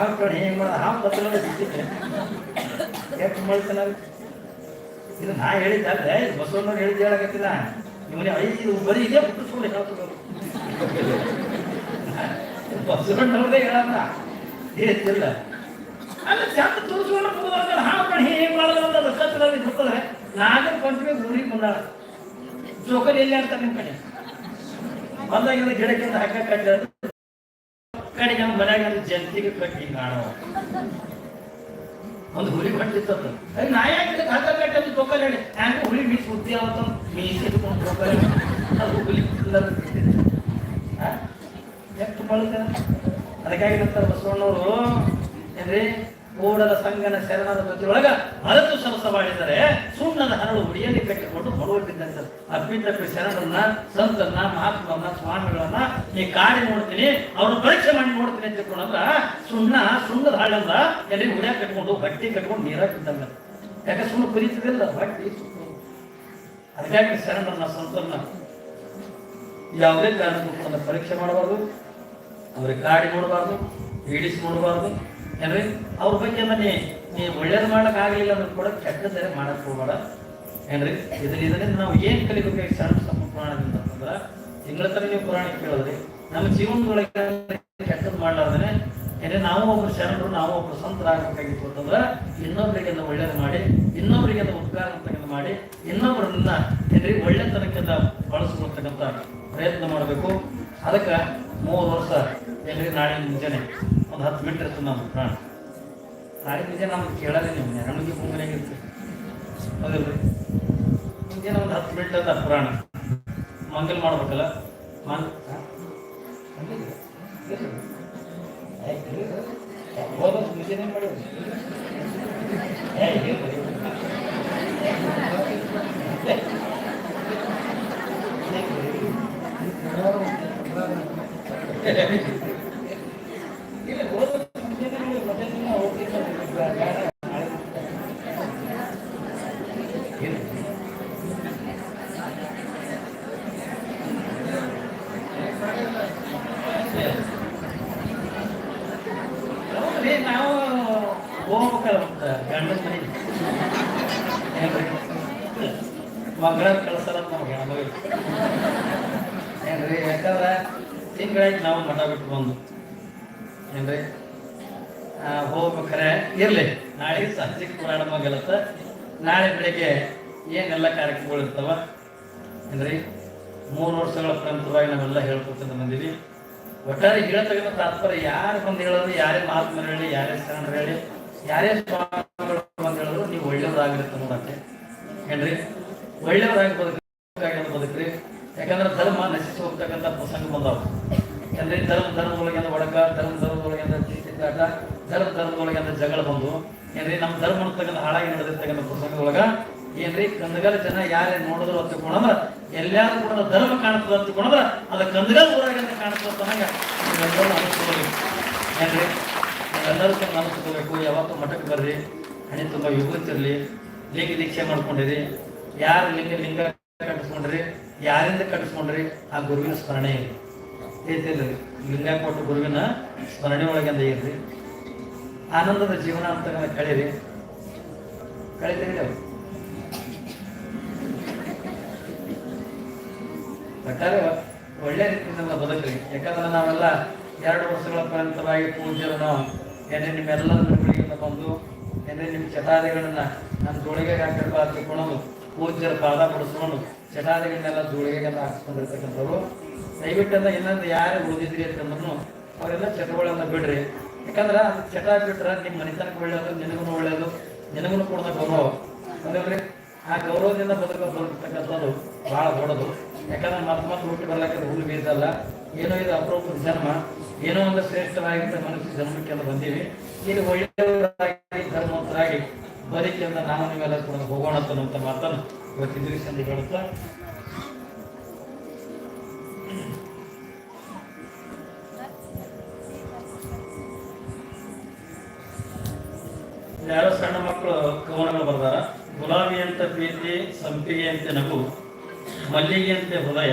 ಹಾವು ಕಡೆ ಹೆಂಗೆ ಮಾಡ ಹಾವು ಪತ್ರ ಎಷ್ಟು ಮಾಡ್ತಾನ ಇದು ನಾ ಹೇಳಿದ್ದಲ್ಲ ಇದು ಬಸವಣ್ಣವ್ರು ಹೇಳಿದ್ದು ಹೇಳಕತ್ತಿಲ್ಲ. ಇವನೇ ಐದು ಬರೀ ಇದೇ ಹುಟ್ಟಿಸ್ಕೊಂಡು ಹೇಳ್ತಾರೆ ಬಸವಣ್ಣವ್ರದೇ ಹೇಳಲ್ಲ. ಏನಿಲ್ಲ ಅಲ್ಲ ಚಂದ ತೋರಿಸ್ಕೊಂಡ್ರೆ ಹಾಕೊಂಡು ಹಾವು ಕಡೆ ಹೆಂಗೆ ಮಾಡೋದು ಅಂತ ಅದು ಕತ್ತಲಲ್ಲಿ ಗೊತ್ತದ್ರೆ ನಾಗರ ಪಂಚಮಿ ಊರಿಗೆ ಮುಂದಾಳ ಜೋಕಲ್ ಎಲ್ಲಿ ಅಂತಾರೆ ನಿಮ್ಮ ಕಡೆ ಬಂದಾಗಿಂದ ಗಿಡಕ್ಕೆ ಹಾಕಕ್ಕೆ ಕಡೆಗೆ ನಮ್ಮ ಮನ್ಯಾಗ ಜಂತಿಗೆ ಕಟ್ಟಿ ಕಾಣೋ ಒಂದು ಹುಲಿ ಕಟ್ಟಿತ್ತದ ನಾ ಯಾಕೆ ಕಟ್ಟಲ್ಲಿ ಜೋಕಲ್ ಹೇಳಿ ಹ್ಯಾಂಗ ಹುಲಿ ಮೀಸ್ ಬುದ್ಧಿ ಅವತ್ತ ಮೀಸ್ ಅದು ಹುಲಿ ಎಷ್ಟು ಬಳಕ ಅದಕ್ಕಾಗಿ ನಂತರ ಬಸವಣ್ಣವರು, ಏನ್ರಿ? ಕೂಡಲ ಸಂಗನ ಶರಣದ ಬದಿಯೊಳಗ ಅರತು ಸರಸವಾಡಿದರೆ ಸುಣ್ಣದ ಹರಳು ಹುಡಿಯಲ್ಲಿ ಕಟ್ಟಿಕೊಂಡು ಮಡುವಿದ್ದಂತ ಅಪ್ಪಿತಪ್ಪಿ ಶರಣರನ್ನ ಸಂತನ್ನ, ಮಹಾತ್ಮನ್ನ, ಸ್ವಾಮಿಗಳನ್ನ ನೀ ಕಾಡಿ ನೋಡ್ತೀನಿ, ಅವ್ರನ್ನ ಪರೀಕ್ಷೆ ಮಾಡಿ ನೋಡ್ತೀನಿ ಅಂತ ತಿಳ್ಕೊಂಡ್ರ ಸುಣ್ಣ, ಸುಣ್ಣದ ಹಳ್ಳಂದ ಎಲ್ಲಿ ಹುಡಿಯಾಗ ಕಟ್ಕೊಂಡು ಬಟ್ಟಿ ಕಟ್ಕೊಂಡು ನೀರಾಗ ಬಿದ್ದಂಗ ಯಾಕೆ ಸುಣ್ಣ ಕುರಿತದಿಲ್ಲ? ಬಟ್ಟಿ ಅದಕ್ಕಾಗಿ ಶರಣರನ್ನ ಸಂತನ್ನ ಯಾವುದೇ ಕಾರಣಕ್ಕೂ ಪರೀಕ್ಷೆ ಮಾಡಬಾರ್ದು. ಅವ್ರಿಗೆ ಕಾಡಿ ನೋಡಬಾರ್ದು ಈಡಿಸಿ ನೋಡಬಾರ್ದು. ಏನ್ರಿ? ಅವ್ರ ಬಗ್ಗೆ ಮನೆ ನೀವು ಒಳ್ಳೇದು ಮಾಡಕ್ ಆಗ್ಲಿಲ್ಲ ಅಂದ್ರೆ ಕೂಡ ಕೆಟ್ಟದರೆ ಮಾಡಕ್ ಹೋಗ್ಬೇಡ. ಏನ್ರಿ? ಇದ್ರ ಇದರಿಂದ ನಾವು ಏನ್ ಕಲಿಬೇಕು ಸಣ್ಣ ಸಮ ಪುರಾಣದಿಂದ ಅಂತಂದ್ರ, ತಿಂಗಳ ತರ ನೀವು ಪುರಾಣ ಕೇಳಿದ್ರಿ, ನಮ್ಮ ಜೀವನದೊಳಗೆ ಕೆಟ್ಟದ್ ಮಾಡ್ಲಾರ್ದೇನೆ ಏನೇ ನಾವು ಒಬ್ರು ಶರಣರು, ನಾವು ಒಬ್ರು ಸಂತರಾಗಬೇಕಾಗಿತ್ತು ಅಂತಂದ್ರ, ಇನ್ನೊಬ್ರಿಗೆ ಅದನ್ನ ಒಳ್ಳೇದು ಮಾಡಿ, ಇನ್ನೊಬ್ರಿಗೆ ಅದನ್ನ ಉಪಕಾರ ಅಂತಕ್ಕಂಥ ಮಾಡಿ ಇನ್ನೊಬ್ಬರನ್ನ ಏನ್ರಿ ಒಳ್ಳೆತನಕ್ಕಿಂತ ಬಳಸ್ಕೊಳ್ತಕ್ಕಂಥ ಪ್ರಯತ್ನ ಮಾಡಬೇಕು. ಅದಕ್ಕೆ ಮೂರು ವರ್ಷ, ಏನ್ರಿ, ನಾಳೆ ಮುಂಜಾನೆ. ಒಂದು ಹತ್ತು ಮಿನಿಟ್ ಇರ್ತದೆ ನಮ್ಮ ಪ್ರಾಣ. ನಾಳೆ ಮುಂಜಾನೆ ನಮ್ಗೆ ಕೇಳಲ್ಲ ನೀವು ನೆರಳಿಗೆ ಭೂಮಿಯಾಗ ಇರ್ತೀವಿ. ಹೌದಿಲ್ರಿ? ಮುಂಜಾನೆ ಒಂದು ಹತ್ತು ಮಿನಿಟ್ ಅದ ಪುರಾಣ. ಮಂಗಲ್ ಮಾಡ್ಬೇಕಲ್ಲ? ಮಂಗ್ ಮುಂಜಾನೆ? ಇಲ್ಲ, ಹೋದ ವರ್ಷ ಮುಂಜಾನೆ ಮಾಡಿ, ಮಧ್ಯಾಹ್ನ ದಿನ ಹೋಗ್ಲಿಕ್ಕೆ ಬೇಡ, ನಾಳೆ ಇಲ್ಲ. ಹೌದ್ರಿ, ನಾವು ಹೋಗ್ಬೇಕಲ್ಲ ಗಂಡನ ಏನ್ರಿ ಮಗಳ ಕಳ್ಸಲ್ಲ ನಮ್ಗೆ ನಮಗೆ ಏನ್ರಿ, ಯಾಕಂದ್ರೆ ತಿಂಗಳಾಯ್ತು ನಾವು ಮಠ ಬಿಟ್ಟು ಬಂದು. ಏನ್ರಿ? ಹೋಗ್ಬೇಕಾರೆ ಇರಲಿ. ನಾಳೆ ಸಂಜೆ ಪುರಾಣ ಮಗಲತ್ತ ನಾಳೆ ಬೆಳಿಗ್ಗೆ ಏನೆಲ್ಲ ಕಾರ್ಯಕ್ರಮಗಳು ಇರ್ತಾವ? ಏನ್ರಿ? ಮೂರು ವರ್ಷಗಳ ಪರಂತರವಾಗಿ ನಾವೆಲ್ಲ ಹೇಳ್ಕೊತ ಬಂದೀವಿ. ಒಟ್ಟಾರೆ ಹೇಳ್ತಕ್ಕಂಥ ತಾತ್ಪರ್ಯ ಯಾರು ಬಂದು ಹೇಳೋದು, ಯಾರೇ ಮಹಾತ್ಮರು ಹೇಳಿ, ಯಾರೇ ಶರಣರು ಹೇಳಿ ಯಾರೇ ಸ್ವಾಮಿಗಳು ಅಂತ ಹೇಳಿದ್ರು ನೀವು ಒಳ್ಳೆಯವರಾಗಿರುತ್ತೆ ನೋಡಕ್ಕೆ ಏನ್ರಿ? ಒಳ್ಳೆಯವರಾಗಿ ಬದುಕಾಗಿ ಬದುಕ್ರಿ. ಯಾಕಂದ್ರೆ ಧರ್ಮ ನಶಿಸಿ ಹೋಗ್ತಕ್ಕಂಥ ಪ್ರಸಂಗ ಬಂದಾವ ಯಾಕಂದ್ರೆ ಧರ್ಮ ಧರ್ಮದೊಳಗಿಂದ ಒಡಕ ಧರ್ಮ ಧರ್ಮದೊಳಗಿಂದ ಚೀಟಿದಾಟ ಧರ್ಮ ಧರ್ಮದೊಳಗಿಂದ ಜಗಳ ಬಂದು, ಏನ್ರಿ? ನಮ್ಮ ಧರ್ಮ ಅಂತಕ್ಕಂಥ ಹಾಳಾಗಿ ನಡೆದಿರ್ತಕ್ಕಂಥ ಪ್ರಸಂಗದೊಳಗ, ಏನ್ರಿ? ಕಂದಗಲ್ ಜನ ಯಾರೇ ನೋಡಿದ್ರು ಅಂತ ತಿಳ್ಕೊಂಡ್ರ ಎಲ್ಲಾರು ಕೂಡ ಧರ್ಮ ಕಾಣ್ತದ ಅಂತ ಅದು ಕಂದಗಲ್ ಊರಾಗ ಕಾಣ್ತದ ಏನ್ರಿ? ನೀವೆಲ್ಲರೂ ನಾನು ತಗೋಬೇಕು ಯಾವತ್ತೂ ಮಠಕ್ಕೆ ಬರ್ರಿ, ಹಣೆ ತುಂಬ ವಿಭೂತಿರ್ಲಿ, ಲಿಂಗ ದೀಕ್ಷೆ ಮಾಡ್ಕೊಂಡಿರಿ, ಯಾರು ಲಿಂಗ ಲಿಂಗ ಕಟ್ಟಿಸ್ಕೊಂಡ್ರಿ, ಯಾರಿಂದ ಕಟ್ಟಿಸ್ಕೊಂಡ್ರಿ, ಆ ಗುರುವಿನ ಸ್ಮರಣೆ ಇರಲಿ. ರೀತಿಯಲ್ಲಿ ಲಿಂಗ ಕೊಟ್ಟು ಗುರುವಿನ ಸ್ಮರಣೆ ಒಳಗಿಂದ ಇರ್ರಿ ಆನಂದದ ಜೀವನ ಅಂತ ಕಳೀರಿ. ಕಳಿತೀರಿ ನೀವು? ಒಟ್ಟಾರೆ ಒಳ್ಳೆ ರೀತಿಯಿಂದ ಬದುಕ್ರಿ. ಯಾಕಂದ್ರೆ ನಾವೆಲ್ಲ ಎರಡು ವರ್ಷಗಳ ಪರ್ಯಂತವಾಗಿ ಪೂಜ್ಯರನ್ನು ಏನೇ ನಿಮ್ಮೆಲ್ಲರ ನಿರ್ವಹಣೆಯಿಂದ ಬಂದು, ಏನೇ ನಿಮ್ಮ ಚಟಾದಿಗಳನ್ನ ನನ್ನ ಜೋಳಿಗೆ ಹಾಕಿರ್ಬ ಹಾಕಿಕೊಳ್ಳೋದು ಪೂಜ್ಯರ ಪಾದ ಬಿಡಿಸ್ಕೊಂಡು ಚಟಾದಿಗಳನ್ನೆಲ್ಲ ಜೋಳಿಗೆಗೆಲ್ಲ ಹಾಕ್ಸ್ಕೊಂಡಿರ್ತಕ್ಕಂಥವ್ರು ದಯವಿಟ್ಟೆಲ್ಲ ಇನ್ನೊಂದು ಯಾರು ಉಳಿದಿದ್ರಿ ಅಂತಂದ್ರು ಅವರೆಲ್ಲ ಚಟಗಳನ್ನ ಬಿಡ್ರಿ. ಯಾಕಂದ್ರೆ ಅದು ಚಟ ಬಿಟ್ರೆ ನಿಮ್ಮ ಮನೆತನಕ್ಕೆ ಒಳ್ಳೆಯದು ನಿನಗೂ ಒಳ್ಳೆಯದು ನಿನಗೂ ಕೂಡ ಗೌರವ. ಅಂದ್ರೆ ಆ ಗೌರವದಿಂದ ಬದುಕ ಬದುಕ್ತಕ್ಕಂಥದ್ದು ಭಾಳ ದೊಡ್ಡದು. ಯಾಕಂದ್ರೆ ಮತ್ತೆ ಮತ್ತೆ ಹುಟ್ಟಿ ಬರ್ಲಿಕ್ಕೆ ಹುಲ್ಲು ಬೀಸಲ್ಲ ಏನೋ ಇದು ಅಪರೂಪದ ಜನ್ಮ ಏನೋ ಒಂದು ಶ್ರೇಷ್ಠವಾಗಿದ್ದ ಮನಸ್ಸಿನ ಜನ್ಮಕ್ಕೆಲ್ಲ ಬಂದೀವಿ. ಇಲ್ಲಿ ಒಳ್ಳೆಯವರಾಗಿ ಧರ್ಮವಂತರಾಗಿ ಬದುಕಿ ಅಂತ ನಾನು ನೀವೆಲ್ಲ ಕೂಡ ಹೋಗೋಣ ಅಂತ ಮಾತನ್ನು ಇವತ್ತಿನ ಸಂದಿ ಹೇಳುತ್ತಾ ಯಾರೋ ಸಣ್ಣ ಮಕ್ಕಳು ಕವನಗಳು ಬರ್ದಾರ. ಗುಲಾಬಿ ಅಂತ ಪ್ರೀತಿ ಸಂಪಿಗೆ ಅಂತ ನಗು, ಮಲ್ಲಿಗೆಯಂತೆ ಹೃದಯ.